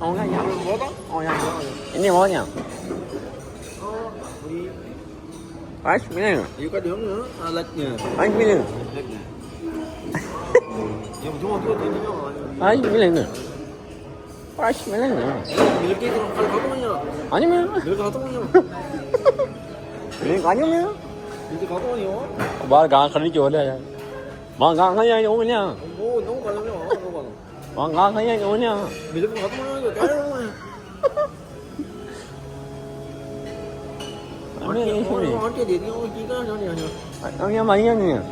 어, 어 그냥 양을 먹어봐 어 그냥 먹어봐 언니 뭐냐? 어 우리 맛있네. 여기까지 형은? 아 낫네. 맛있네. 아니 낫네 야 무조건 누가 되냐 맛있네. 맛있네. 늙게 그럼 빨리 가더만요. 아니면. 늙게 가더만요. 늙게 아니면. 늙게 가더만요. 말강 가는 게 원래. 말강 아니야 오냐 뭐 너무 가려면 너무 가려 왕가 그냥 오냐 미드폰 갖고 오는 거 아니 소리 어째 내리고 기가 전이 아니야 강이야 많이 아니야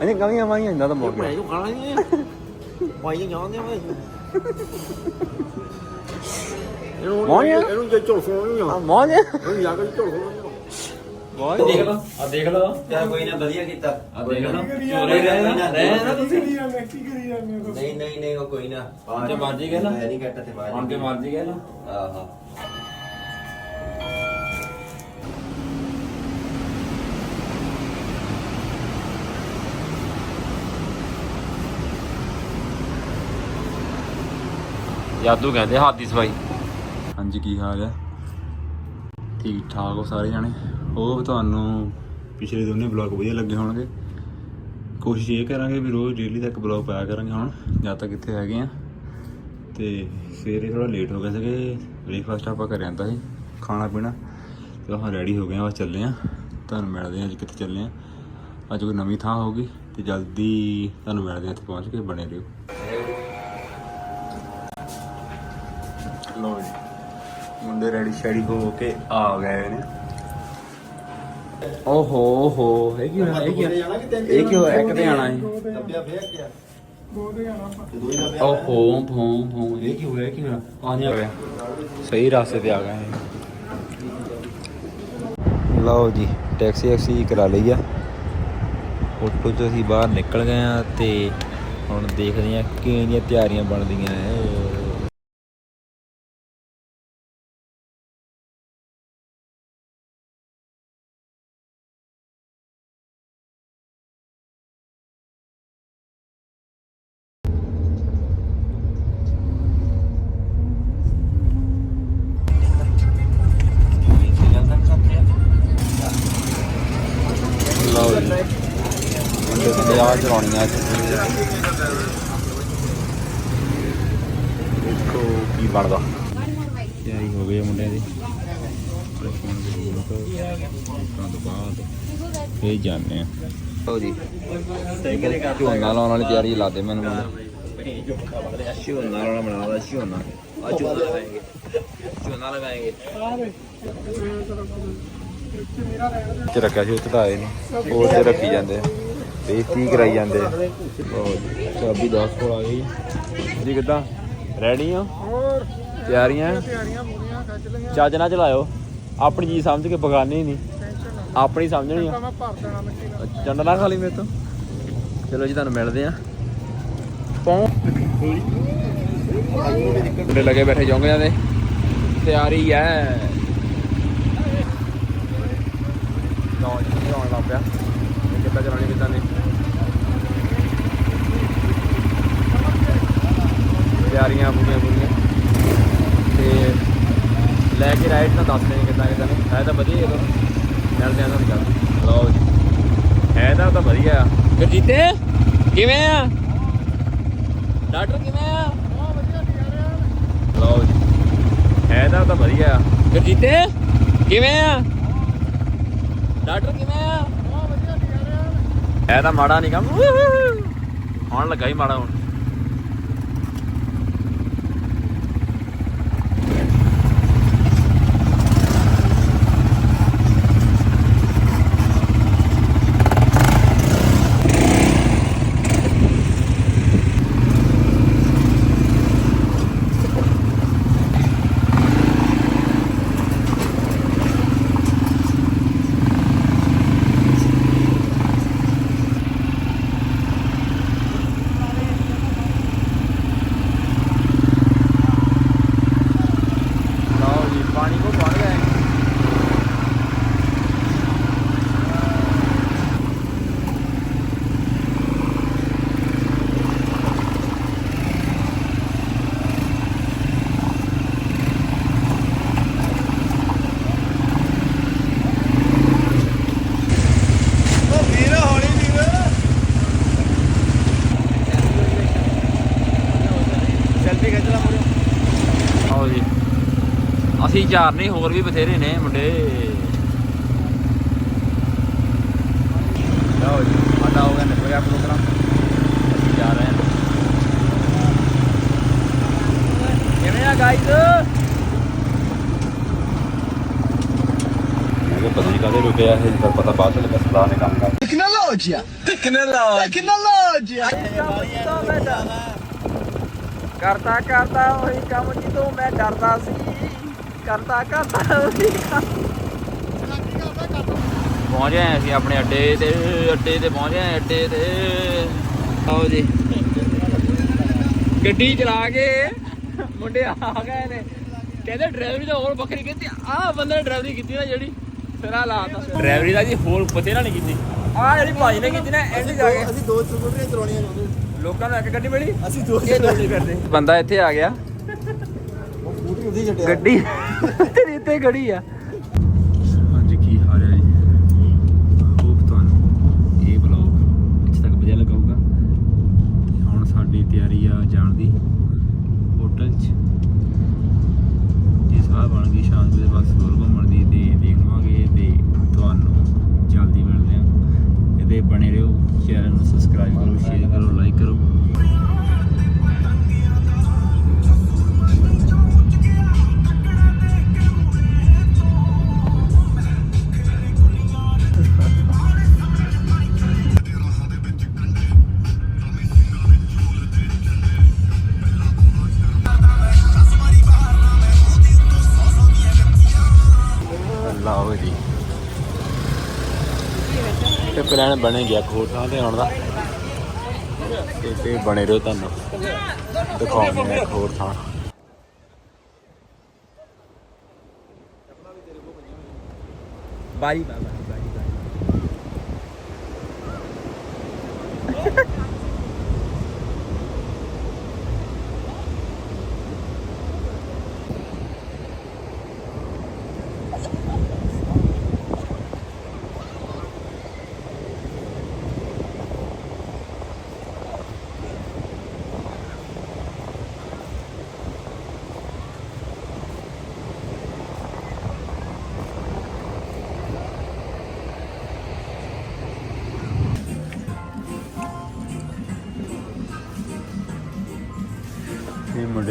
아니 강이야 많이 아니 나도 먹어 이거 가라니 와 이거 연애 와 이거 뭐냐 이런 게 쫄고 뭐냐 뭐냐 이런 약을 쫄고 뭐냐 ਦੇਖ ਲਓ। ਆ ਦੇਖ ਲਓ। ਚੱਲ ਕੋਈ ਨਾ ਵਧੀਆ ਕੀਤਾ। ਆ ਦੇਖ ਲਓ। ਚੋਰੇ ਰਹਿ ਨਾ ਰਹਿ ਨਾ ਤੁਸੀਂ ਨਹੀਂ ਨਹੀਂ ਨਹੀਂ ਉਹ ਕੋਈ ਨਾ। ਹੁਣ ਤੇ ਮਰਜ਼ੀ ਗਏ ਨਾ। ਮੈਂ ਨਹੀਂ ਕੱਟ ਤੇ ਬਾਜ ਹੁਣ ਤੇ ਮਰਜ਼ੀ ਗਏ ਨਾ। ਆਹਾ। ਯਾਦੂ ਕਹਿੰਦੇ ਹੱਥ ਦੀ ਸਫ਼ਾਈ ਹਾਂਜੀ ਕੀ ਹਾਲ ਹੈ? ਠੀਕ ਠਾਕ ਹੋ ਸਾਰੇ ਜਾਣੇ? ਉਹ ਤੁਹਾਨੂੰ ਪਿਛਲੇ ਦੋਨੇ ਬਲੌਗ ਵਧੀਆ ਲੱਗੇ ਹੋਣਗੇ। ਕੋਸ਼ਿਸ਼ ਇਹ ਕਰਾਂਗੇ ਵੀ ਰੋਜ਼ ਡੇਲੀ ਤੱਕ ਬਲੌਗ ਪਾਇਆ ਕਰਾਂਗੇ ਹੁਣ, ਜਦ ਤੱਕ ਇੱਥੇ ਹੈਗੇ ਆ। ਤੇ ਸਵੇਰੇ ਥੋੜਾ ਲੇਟ ਹੋ ਗਏ ਸੀਗੇ ਬ੍ਰੇਕਫਾਸਟ ਆਪਾਂ ਕਰ ਆਂਦਾ ਸੀ, ਖਾਣਾ ਪੀਣਾ। ਤੇ ਆਪਾਂ ਰੈਡੀ ਹੋ ਗਏ ਆ, ਬਸ ਚੱਲੇ ਆ। ਤੁਹਾਨੂੰ ਮਿਲਦੇ ਆ, ਅੱਜ ਕਿੱਥੇ ਚੱਲੇ ਆ। ਅੱਜ ਕੋਈ ਨਵੀਂ ਥਾਂ ਹੋਊਗੀ, ਤੇ ਜਲਦੀ ਤੁਹਾਨੂੰ ਮਿਲਦੇ ਆ, ਇੱਥੇ ਪਹੁੰਚ ਕੇ ਬਣੇ ਰਹੋ। ਲੋ ਜੀ, ਮੁੰਡੇ ਰੈਡੀ ਸ਼ੈਡੀ ਹੋ ਕੇ ਆ ਗਏ ਨੇ। ਓਹੋ ਓਹੋ ਇਹ ਕੀ ਹੋਇਆ ਇਹ ਕੀ ਹੋਇਆ ਇਹ ਕੀ ਹੋਇਆ ਕਿਤੇ ਆਣਾ ਹੈ ਦੱਬਿਆ ਫੇਰ ਕਿਆ ਓਹੋ ਭੋਂ ਭੋਂ ਇਹ ਕੀ ਹੋਇਆ ਇਹ ਕੀ ਹੋਇਆ? ਆ ਨਹੀਂ ਹੋਇਆ ਸਹੀ ਰਾਸਤੇ ਤੇ ਆ ਗਏ ਨੇ ਲਓ ਜੀ ਟੈਕਸੀ ਐਕਸੀ ਕਰਾ ਲਈ ਆ। ਫੋਟੋ ਚ ਅਸੀਂ ਬਾਹਰ ਨਿਕਲ ਗਏ ਆ ਤੇ ਹੁਣ ਦੇਖਦੇ ਆ ਕਿਵੇਂ ਦੀਆਂ ਤਿਆਰੀਆਂ ਬਣਦੀਆਂ ਐ। ਮੁੰਡੇ ਤੇ ਆ, ਚਲਾਉਣੀਆਂ ਦੇਖੋ ਕੀ ਬਣਦਾ। ਤਿਆਰੀ ਹੋ ਗਈ ਮੁੰਡਿਆਂ ਦੀ। ਤੋਂ ਬਾਅਦ ਫੇਰ ਜਾਂਦੇ ਆ। ਲਓ ਜੀ। ਝੋਨਾ ਲਾਉਣ ਵਾਲੀ ਤਿਆਰੀ ਲਾ ਦੇ ਮੈਨੂੰ ਝੋਨਾ ਲਾਉਣਾ ਬਣਾਉਂਦਾ, ਝੋਨਾ। ਆ ਝੋਨਾ ਲਗਾਏਗੇ। ਝੋਨਾ ਲਗਾਏਗੇ। ਚ ਰੱਖਿਆ ਸੀ, ਉੱਥੇ ਤਾਂ ਆਏ ਨਹੀਂ ਹੋਰ ਤੇ ਰੱਖੀ ਜਾਂਦੇ ਆ। ਬੇਇੱਜ਼ਤੀ ਕਰਾਈ ਜਾਂਦੇ। ਆ ਲਓ ਜੀ, ਚਾਬੀ 10 ਕੋਲ ਆ ਗਈ। ਜੀ ਕਿੱਦਾਂ? ਰੈਡੀ ਆ? ਹੋਰ। ਤਿਆਰੀਆਂ? ਤਿਆਰੀਆਂ ਪੂਰੀਆਂ ਖੱਚ ਲਈਆਂ। ਚੱਜ ਨਾ ਚਲਾਇਓ। ਆਪਣੀ ਚੀਜ਼ ਸਮਝ ਕੇ ਬਗਾਨੀ ਨਹੀਂ। ਟੈਨਸ਼ਨ ਨਾ ਆਪਣੀ ਸਮਝਣੀ ਆ। ਮੈਂ ਭਰ ਦੇਣਾ ਮਿੱਟੀ ਨਾਲ ਚੰਡ ਨਾ ਖਾਲੀ ਮੇਰੇ ਤੋਂ। ਚਲੋ ਜੀ ਤੁਹਾਨੂੰ ਮਿਲਦੇ ਆ। ਪੌਂ ਮੁੰਡੇ ਲੱਗੇ ਬੈਠੇ ਜੋਂਗਿਆਂ ਦੇ। ਤਿਆਰੀ ਐ। ਲਓ ਜੀ ਆਉਣ ਲੱਗ ਪਿਆ। ਕਿੱਦਾਂ ਚਲਾਉਣੀ ਕਿੱਦਾਂ ਨਹੀਂ ਤਿਆਰੀਆਂ ਪੂਰੀਆਂ ਪੂਰੀਆਂ। ਤੇ ਲੈ ਕੇ ਰਾਈਟ ਤਾਂ ਦੱਸ ਦੇ ਕਿੱਦਾਂ ਕਿੱਦਾਂ ਨਹੀਂ ਹੈ ਤਾਂ ਵਧੀਆ ਹੀ ਮਿਲਦੇ ਆ ਤੁਹਾਨੂੰ ਕੱਲ ਲਓ ਜੀ। ਹੈ ਤਾਂ ਤਾਂ ਵਧੀਆ ਆ। ਗੁਰਜੀਤੇ, ਕਿਵੇਂ ਆ? ਡਾਕਟਰ ਕਿਵੇਂ ਆ? ਲਓ ਜੀ। ਹੈ ਤਾਂ ਤਾਂ ਵਧੀਆ ਆ। ਗੁਰਜੀਤੇ, ਕਿਵੇਂ ਆ? ਡਾਕਟਰ ਕਿਵੇਂ ਆ? ਹੈ ਤਾਂ ਮਾੜਾ ਨਹੀਂ ਕੰਮ। ਆਉਣ ਲੱਗਾ ਹੀ ਮਾੜਾ ਹੁਣ। ਅਸੀਂ ਚਾਰ ਨਹੀਂ ਹੋਰ ਵੀ ਬਥੇਰੇ ਨੇ ਮੁੰਡੇ। ਲਓ ਜੀ ਸਾਡਾ ਹੋ ਗਿਆ ਨਿਬੜਿਆ ਪ੍ਰੋਗਰਾਮ। ਅਸੀਂ ਜਾ ਰਹੇ ਹਾਂ। ਕਿਵੇਂ ਆ ਗਾਈਜ਼ ਇਹ ਪਤਾ ਨਹੀਂ ਕਾਹਦੇ ਰੁਕਿਆ ਇਹ ਪਰ ਪਤਾ ਬਾਅਦ ਚ ਲੱਗਾ ਸਰਦਾਰ ਨੇ ਕੰਮ ਕਰ! Tecnologia! ਕਰਦਾ ਕਰਦਾ ਉਹੀ ਕੰਮ ਜਦੋਂ ਮੈਂ ਡਰਦਾ ਸੀ। ਉਹੀ ਕੰਮ ਪਹੁੰਚ ਗਏ ਅਸੀਂ ਆਪਣੇ ਅੱਡੇ ਤੇ ਅੱਡੇ ਤੇ ਪਹੁੰਚ ਗਏ ਅੱਡੇ ਤੇ। ਆਓ ਜੀ। ਗੱਡੀ ਚਲਾ ਕੇ ਮੁੰਡੇ ਆ ਗਏ ਨੇ। ਕਹਿੰਦੇ ਡਰਾਈਵਰੀ ਤਾਂ ਹੋਰ ਵੱਖਰੀ ਕੀਤੀ। ਆਹ ਬੰਦੇ ਨੇ ਡਰਾਈਵਰੀ ਕੀਤੀ ਨਾ ਜਿਹੜੀ ਸਿਰਾ ਲਾਤਾ ਡਰਾਈਵਰੀ ਦਾ ਜੀ ਹੋਰ ਪਤੇ ਨਹੀਂ ਕੀਤੀ। ਆਹ ਜਿਹੜੀ ਭਾਈ ਨੇ ਕੀਤੀ ਨਾ ਐਂਡ ਜਾ ਕੇ। ਅਸੀਂ ਦੋ ਸਕੂਟਰੀਆਂ ਚਲਾਉਣੀਆਂ ਚਾਹੁੰਦੇ ਲੋਕਾਂ ਨੂੰ ਇੱਕ ਗੱਡੀ ਮਿਲੀ? ਅਸੀਂ ਦੋ ਇਹ ਦੋ ਨਹੀਂ ਕਰਦੇ। ਬੰਦਾ ਇੱਥੇ ਆ ਗਿਆ। ਉਹ ਸਕੂਟਰੀ ਉਹਦੀ ਛੱਡਿਆ। ਗੱਡੀ ਤੇਰੀ ਇੱਥੇ ਖੜੀ ਆ। ਹਾਂਜੀ, ਕੀ ਹਾਲ ਹੈ ਜੀ? ਹੋਪ ਤੁਹਾਨੂੰ ਇਹ ਵਲੌਗ ਇੱਥੇ ਤੱਕ ਵਧੀਆ ਲੱਗਾ ਹੋਊਗਾ ਹੁਣ ਸਾਡੀ ਤਿਆਰੀ ਆ ਜਾਣ ਦੀ ਹੋਟਲ 'ਚ। ਜੇ ਸਵਾਹ ਬਣ ਗਈ ਸ਼ਾਮ ਦੇ, ਬਸ ਹੋਰ ਘੁੰਮਣ ਦੀ ਤੇ ਦੇਖ ਲਵਾਂਗੇ ਤੇ ਤੁਹਾਨੂੰ ਜਲਦੀ ਮਿਲਦੇ ਆ ਇਹਦੇ ਬਣੇ ਰਹੋ, ਚੈਨਲ ਨੂੰ ਸਬਸਕ੍ਰਾਈਬ ਕਰੋ ਸ਼ੇਅਰ ਕਰੋ ਲਾਈਕ ਕਰੋ। ਪਲਾਨ ਬਣ ਗਿਆ ਖੋਰ ਥਾਂ ਤੇ ਆਉਣ ਦਾ। ਤੇ ਤੇ ਬਣੇ ਰਹੋ ਤੁਹਾਨੂੰ। ਦਿਖਾਉਂਦੇ ਆ ਖੋਰ ਥਾਂ। ਬਾਈ ਬਾਈ ਬਾਈ ਬਾਈ।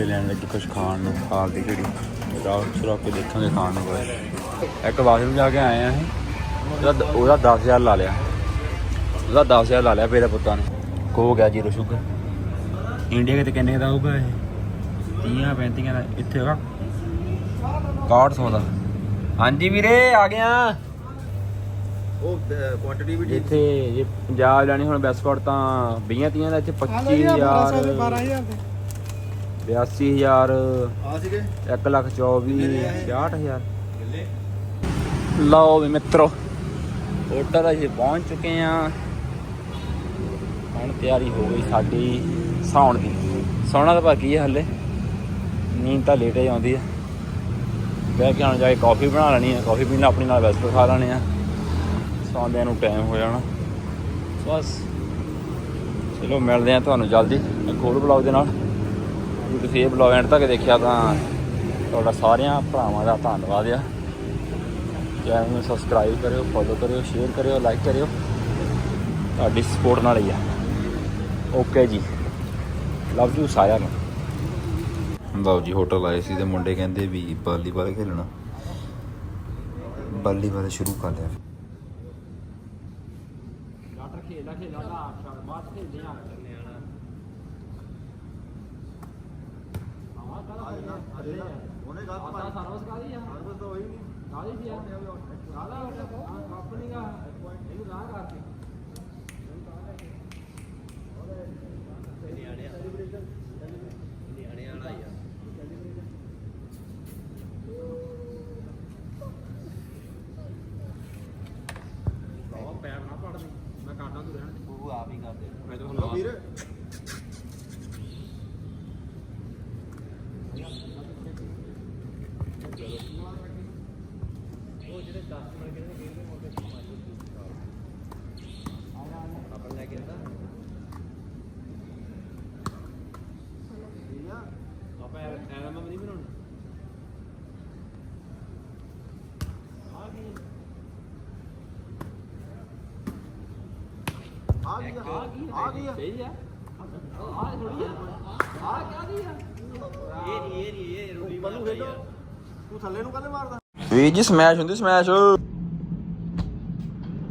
ਇਹ ਮੁੰਡੇ ਲੈਣ ਲੱਗੇ ਕੁਝ ਖਾਣ ਨੂੰ ਖਾਲ ਦੀ ਘੜੀ ਰਾਹ ਸੁਰਾ ਕੇ ਦੇਖਾਂਗੇ ਖਾਣ ਨੂੰ ਕੋਈ ਇੱਕ ਬਾਥਰੂਮ ਜਾ ਕੇ ਆਏ ਆ ਅਸੀਂ। ਉਹਦਾ ਉਹਦਾ 10000 ਲਾ ਲਿਆ। ਉਹਦਾ 10000 ਲਾ ਲਿਆ ਮੇਰੇ ਪੁੱਤਾਂ ਨੇ। ਕੋ ਗਿਆ ਜੀਰੋ ਸ਼ੂਗਰ। ਇੰਡੀਆ ਕਿਤੇ ਕਿੰਨੇ ਦਾ ਹੋਊਗਾ ਇਹ? 30 35 ਦਾ ਇੱਥੇ ਹੈਗਾ। 6100 ਦਾ। ਹਾਂਜੀ ਵੀਰੇ ਆ ਗਿਆ ਉਹ ਕੁਆਂਟੀਟੀ ਵੀ ਇੱਥੇ ਜੇ ਪੰਜਾਬ ਲੈਣੀ ਹੁਣ ਬੈਸਪੋਰਟ ਤਾਂ 20 30 ਦਾ ਇੱਥੇ 25000 12000 ਦੇ। 82000 ਆ ਸੀਗੇ? 1 ਲੱਖ 24 66000 ਲਓ ਵੀ ਮਿੱਤਰੋ ਹੋਟਲ ਅਸੀਂ ਪਹੁੰਚ ਚੁੱਕੇ ਆ ਹੁਣ ਤਿਆਰੀ ਹੋ ਗਈ ਸਾਡੀ ਸੌਣ ਦੀ। ਸੌਣਾ ਤਾਂ ਬਾਕੀ ਹੈ ਹੱਲੇ? ਨੀਂਦ ਤਾਂ ਲੇਟ ਹੀ ਆਉਂਦੀ ਹੈ ਬਹਿ ਕੇ ਹੁਣ ਜਾ ਕੇ ਕਾਫੀ ਬਣਾ ਲੈਣੀ ਹੈ ਕਾਫੀ ਪੀਣਾ ਆਪਣੀ ਨਾਲ ਵੈਸਟ ਖਾ ਲੈਣੇ ਆ। ਸੌਂਦਿਆਂ ਨੂੰ ਟਾਈਮ ਹੋ ਜਾਣਾ। ਬਸ। ਚਲੋ ਮਿਲਦੇ ਆ ਤੁਹਾਨੂੰ ਜਲਦੀ। ਇੱਕ ਹੋਰ ਬਲੌਗ ਦੇ ਨਾਲ। ਜੇ ਤੁਸੀਂ ਇਹ ਬਲੌਗ ਐਂਡ ਤੱਕ ਦੇਖਿਆ ਤਾਂ ਤੁਹਾਡਾ ਸਾਰਿਆਂ ਭਰਾਵਾਂ ਦਾ ਧੰਨਵਾਦ ਆ। ਚੈਨਲ ਨੂੰ ਸਬਸਕ੍ਰਾਈਬ ਕਰਿਓ ਫੋਲੋ ਕਰਿਓ ਸ਼ੇਅਰ ਕਰਿਓ ਲਾਈਕ ਕਰਿਓ। ਤੁਹਾਡੀ ਸਪੋਰਟ ਨਾਲ ਹੀ ਆ। ਓਕੇ ਜੀ। ਲਵ ਯੂ ਸਾਰਿਆਂ ਨੂੰ। ਲਓ ਜੀ ਹੋਟਲ ਆਏ ਸੀ ਤੇ ਮੁੰਡੇ ਕਹਿੰਦੇ ਵੀ ਵਾਲੀਬਾਲ ਖੇਲਣਾ। ਵਾਲੀਬਾਲ ਸ਼ੁਰੂ ਕਰ ਲਿਆ। ਡਾਕਟਰ ਖੇਲਾ ਖੇਲਾ ਦਾ ਆਖਰ ਬਾਅਦ ਖੇਲਦੇ ਆ ਕਰਨੇ ਆਣਾ ਉਹਨੇ ਗੱਲ ਆਤਾ ਸਰਵਿਸ ਕਾਦੀ ਆ ਸਰਵਿਸ ਤਾਂ ਹੋਈ ਨਹੀਂ ਕਾਦੀ ਦੀ। ਆ ਕਾਦਾ ਕੰਪਨੀ ਦਾ ਇਹਨੂੰ ਨਾ ਕਰਕੇ ਪੈਰ ਨਾ ਪੜਦੀ ਮੈਂ ਕਾਟਾਂ ਤੂੰ ਰਹਿਣ ਉਹ ਆਪ ਹੀ ਕਰਦੇ। ਮੈਂ ਤਾਂ ਲਓ ਵੀਰ ਆਪਾਂ ਐਲਬਮ ਨਹੀਂ ਬਣਾਉਣੀ ਆ ਗਈ ਆ ਗਈ ਸਹੀ ਆ। ਆ ਥੋੜੀ ਆ। ਆ ਕਿਆ ਦੀ ਆ? ਇਹ ਨਹੀਂ ਇਹ ਨਹੀਂ ਇਹ ਨੂੰ ਖੇਡੋ। ਤੂੰ ਥੱਲੇ ਨੂੰ ਕੱਲੇ ਮਾਰਦਾ? ਵੀਰ ਜੀ ਸਮੈਸ਼ ਹੁੰਦੀ ਸਮੈਸ਼